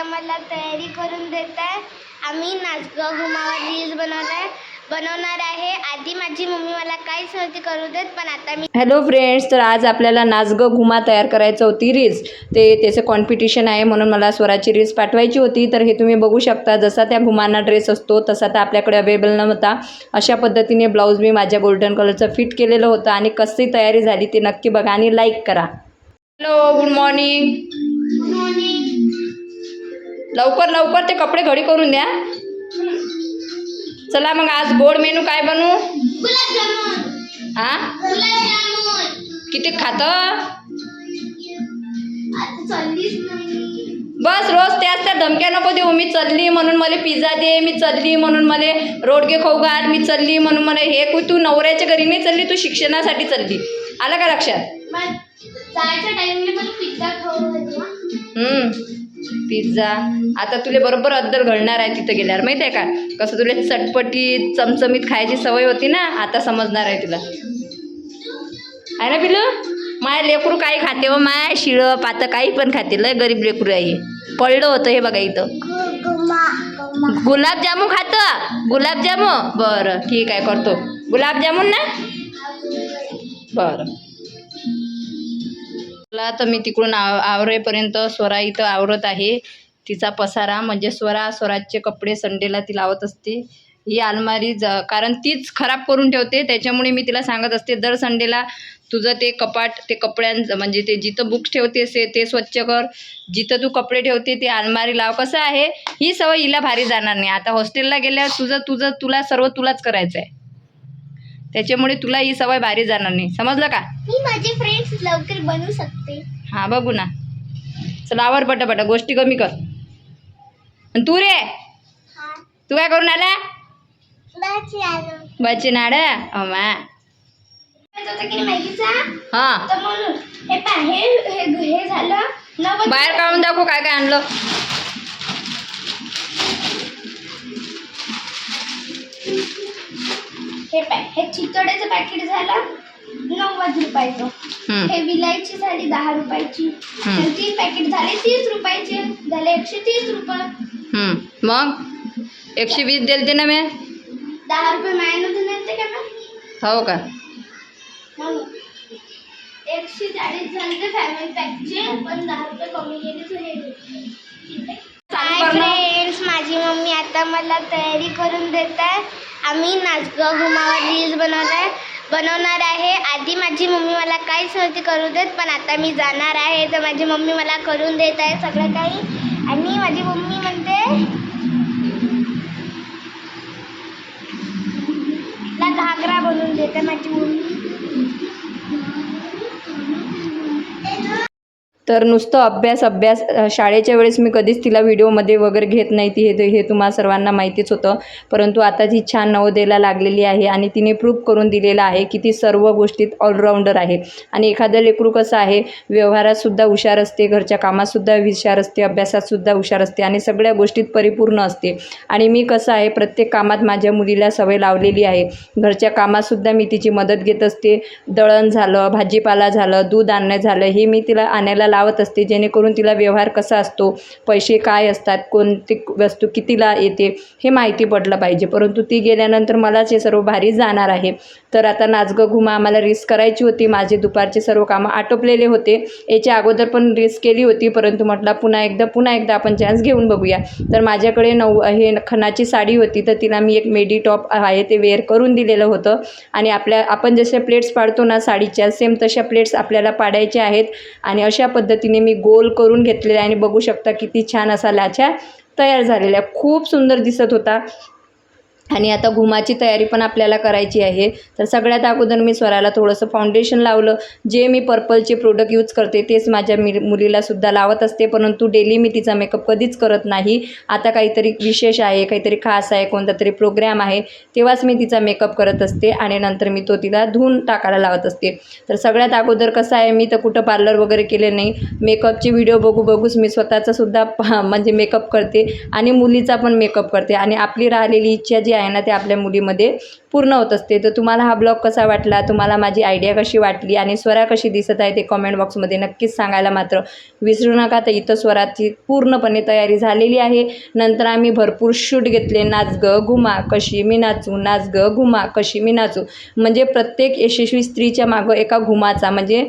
आता मला तयारी करून देत आहे. आम्ही नाचगाव घुमावर रील्स बनवत आहे. बनवणार आहे. आधी माझी मम्मी मला काहीच नव्हती करू देत पण आता मी हॅलो फ्रेंड्स तर आज आपल्याला नाचगं घुमा तयार करायचं होती रील्स ते त्याचं कॉम्पिटिशन आहे म्हणून मला स्वराची रील्स पाठवायची होती. तर हे तुम्ही बघू शकता जसा त्या घुमांना ड्रेस असतो तसा तर आपल्याकडे अवेलेबल नव्हता. अशा पद्धतीने ब्लाऊज मी माझ्या गोल्डन कलरचं फिट केलेलं होतं आणि कशी तयारी झाली ते नक्की बघा आणि लाईक करा. हॅलो गुड मॉर्निंग लवकर लवकर ते कपडे घडी करून द्या. चला मग आज गोड मेनू काय बनवू? हा किती खातं? बस रोज त्याच त्या धमक्या नको देऊ. मी चलली म्हणून मला पिझ्झा दे मी चलली म्हणून मला रोडगे खाऊ घाल मी चलली म्हणून मला हे कु- तू नवऱ्याच्या घरी नाही चलली तू शिक्षणासाठी चलली. आलं का लक्षात. हम्म, पिझ्झा. आता तुले बरोबर अद्दल घडणार आहे तिथं गेल्यावर. माहिती आहे का? कसं तुला चटपटीत चमचमीत खायची सवय होती ना आता समजणार आहे तुला. आहे ना पिलू माय लेकरू काही खाते व माय शिळं पातं काही पण खाते. लय गरीब लेकरू आहे पडलं होतं हे बघा इथं. गुलाबजामून खातं? गुलाबजामू? बरं ठीक आहे करतो. गुलाबजामुन ना? बरं. मला तर मी तिकडून आव आवरेपर्यंत स्वरा इथं आवरत आहे. तिचा पसारा म्हणजे स्वरा स्वराजचे कपडे संडेला ती लावत असते. ही अलमारी ज कारण तीच खराब करून ठेवते. त्याच्यामुळे मी तिला सांगत असते दर संडेला तुझं ते कपाट ते कपड्यांचं म्हणजे ते जिथं बुक्स ठेवतेस ते ते स्वच्छ कर. जिथं तू कपडे ठेवते ते अलमारी लाव. कसं आहे? ही सवय हिला भारी जाणार नाही. आता हॉस्टेलला गेल्यावर तुझं तुझं तुला सर्व तुलाच करायचं आहे त्याच्यामुळे तुला ही सवय भारी जाणार नाही. समजलं का? मी माझे फ्रेंड्स लवकर बनवू शकते. हां बघू ना. चला आवर पटापटा. गोष्टी कमी कर. आणि तू रे? हा. तू काय करून आला? बाची आलो. बच्चे नाड? मा. होता की नाही मॅगीचा हां. बाहेर काढून दाखव काय काय आणलं. चितोड्याचं पॅकेट झालं नव्वद रुपयाचं. हे विलायची झाली दहा रुपयाची. तर तीन पॅकेट झाले तीस रुपयाचे झाले एकशे तीस रुपये. हम्म. मग? एकशे वीस दिलते ना मी दहा रुपये महिन्यातून येते का ना हो का? म्हणून एकशे चाळीस झाले फॅमिली पॅकचे पण दहा रुपये कमी गेले तर हे ठीक आहे. माझी मम्मी आता मला तयारी करून देत आहे. आम्ही नाचगाव घुमावर रील्स बनवत आहे बनवणार आहे. आधी माझी मम्मी मला काहीच नव्हती करू देत पण आता मी जाणार आहे. तर माझी मम्मी मला करून देत आहे सगळं काही. आणि माझी मम्मी म्हणते घागरा बनवून देते माझी मम्मी. तर नुसतं अभ्यास अभ्यास शाळेच्या वेळेस मी कधीच तिला व्हिडिओमध्ये वगैरे घेत नाही. ती हे हे तुम्हा सर्वांना माहितीच होतं. परंतु आता ती छान नवोदयला लागलेली आहे आणि तिने प्रूफ करून दिलेलं आहे की ती सर्व गोष्टीत ऑलराऊंडर आहे. आणि एखादं लेकरू कसं आहे व्यवहारातसुद्धा हुशार असते घरच्या कामातसुद्धा हुशार असते अभ्यासातसुद्धा हुशार असते आणि सगळ्या गोष्टीत परिपूर्ण असते. आणि मी कसं आहे प्रत्येक कामात माझ्या मुलीला सवय लावलेली आहे. घरच्या कामातसुद्धा मी तिची मदत घेत असते. दळण झालं भाजीपाला झालं दूध आणणं झालं हे मी तिला आणायला लावत असते. जेणेकरून तिला व्यवहार कसा असतो पैसे काय असतात कोणती वस्तू कितीला येते हे माहिती पडलं पाहिजे. परंतु ती गेल्यानंतर मलाच हे सर्व भारी जाणार आहे. तर आता नाचगं घुमा आम्हाला रिस्क करायची होती. माझे दुपारचे सर्व कामं आटोपलेले होते. याच्या अगोदर पण रिस्क केली होती. परंतु म्हटलं पुन्हा एकदा पुन्हा एकदा आपण चान्स घेऊन बघूया. तर माझ्याकडे नऊ हे खणाची साडी होती. तर तिला मी एक मेडी टॉप आहे ते वेअर करून दिलेलं होतं. आणि आपल्या आपण जसे प्लेट्स पाडतो ना साडीच्या सेम तशा प्लेट्स आपल्याला पाडायच्या आहेत. आणि अशा पद्धतीने मी गोल करून घेतलेल्या आणि बघू शकता किती छान असा लाछा तयार झालेल्या खूप सुंदर दिसत होता. आणि आता घुमाची तयारी पण आपल्याला करायची आहे. तर सगळ्यात अगोदर मी स्वराला थोडंसं फाउंडेशन लावलं. जे मी पर्पलचे प्रोडक्ट यूज करते तेच माझ्या मी मुलीलासुद्धा लावत असते. परंतु डेली मी तिचा मेकअप कधीच करत नाही. आता काहीतरी विशेष आहे काहीतरी खास आहे कोणता तरी प्रोग्रॅम आहे तेव्हाच मी तिचा मेकअप करत असते आणि नंतर मी तो तिला धुवून टाकायला लावत असते. तर सगळ्यात अगोदर कसं आहे मी तर कुठं पार्लर वगैरे केले नाही. मेकअपचे व्हिडिओ बघू बघूच मी स्वतःचा सुद्धा म्हणजे मेकअप करते आणि मुलीचा पण मेकअप करते. आणि आपली राहिलेली इच्छा जी आहे ना ते आपल्या मुलीमध्ये पूर्ण होत असते. तर तुम्हाला हा ब्लॉग कसा वाटला? तुम्हाला माझी आयडिया कशी वाटली? आणि स्वरा कशी दिसत आहे ते कॉमेंट बॉक्समध्ये नक्कीच सांगायला मात्र विसरू नका. तर इथं स्वराची पूर्णपणे तयारी झालेली आहे. नंतर आम्ही भरपूर शूट घेतले. नाच ग घुमा कशी मी नाचू? नाच ग घुमा कशी मी नाचू? म्हणजे प्रत्येक यशस्वी स्त्रीच्या मागं एका घुमाचा म्हणजे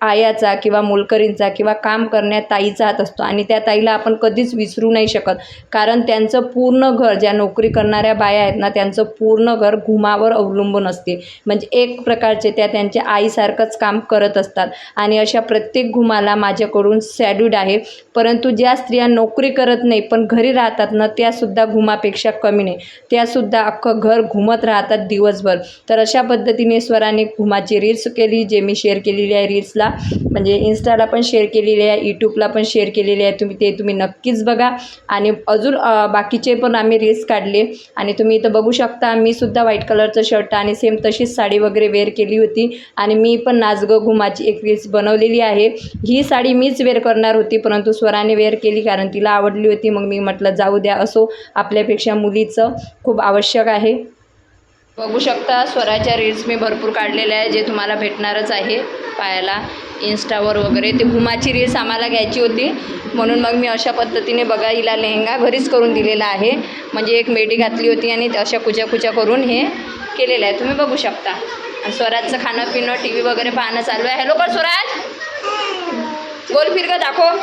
आयाचा किंवा मोलकरींचा किंवा काम करण्यात ताईचा हात असतो. आणि त्या ताईला आपण कधीच विसरू नाही शकत. कारण त्यांचं पूर्ण घर ज्या नोकरी करणाऱ्या बाया आहेत ना त्यांचं पूर्ण घर घुमावर अवलंबून असते. म्हणजे एक प्रकारचे त्या त्यांच्या आईसारखंच काम करत असतात. आणि अशा प्रत्येक घुमाला माझ्याकडून सॅड्यूड आहे. परंतु ज्या स्त्रिया नोकरी करत नाही पण घरी राहतात ना त्यासुद्धा घुमापेक्षा कमी नाही. त्यासुद्धा अख्खं घर घुमत राहतात दिवसभर. तर अशा पद्धतीने स्वराने घुमाची रील्स केली जे मी शेअर केलेली आहे रील्सला म्हणजे इन्स्टाला पण शेअर केलेली आहे यूट्यूबला पण शेअर केलेली आहे. तुम्ही ते तुम्ही नक्कीच बघा. आणि अजून बाकीचे पण आम्ही रील्स काढले. आणि तुम्ही इथं बघू शकता मी सुद्धा व्हाईट कलरचं शर्ट आणि सेम तशीच साडी वगैरे वेअर केली होती. आणि मी पण नाचगं घुमाची एक रील्स बनवलेली आहे. ही साडी मीच वेअर करणार होती परंतु स्वराने वेअर केली कारण तिला आवडली होती. मग मी म्हटलं जाऊ द्या असो. आपल्यापेक्षा मुलीचं खूप आवश्यक आहे. बघू शकता स्वराच्या रील्स मी भरपूर काढलेल्या आहे जे तुम्हाला भेटणारच आहे. पाहायला इन्स्टावर वगैरे. ते घुमाची रील्स आम्हाला घ्यायची होती. म्हणून मग मी अशा पद्धतीने बघा हिला लेहंगा घरीच करून दिलेला आहे. म्हणजे एक मेढी घातली होती आणि ते अशा कुच्या कुच्या करून हे केलेलं आहे. तुम्ही बघू शकता. आणि स्वराजचं खाणं पिणं टी व्ही वगैरे पाहणं चालू आहे. हॅलो कर स्वराज? बोल फिर का दाखव.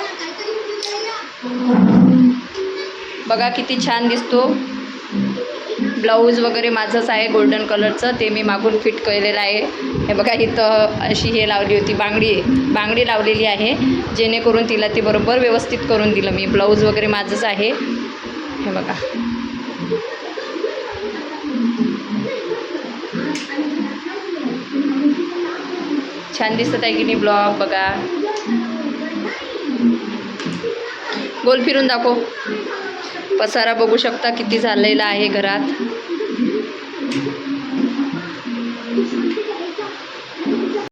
बघा किती छान दिसतो. ब्लाऊज वगैरे माझंच आहे गोल्डन कलरचं ते मी मागून फिट केलेलं आहे. हे बघा इथं अशी हे लावली होती बांगडी बांगडी लावलेली आहे. जेणेकरून तिला ते बरोबर व्यवस्थित करून दिलं मी. ब्लाऊज वगैरे माझंच आहे. हे बघा. छान दिसत आहे की नाही ब्लॉग? बघा. गोल फिरून दाखव. पसारा बघू शकता किती झालेला आहे घरात. Thank you.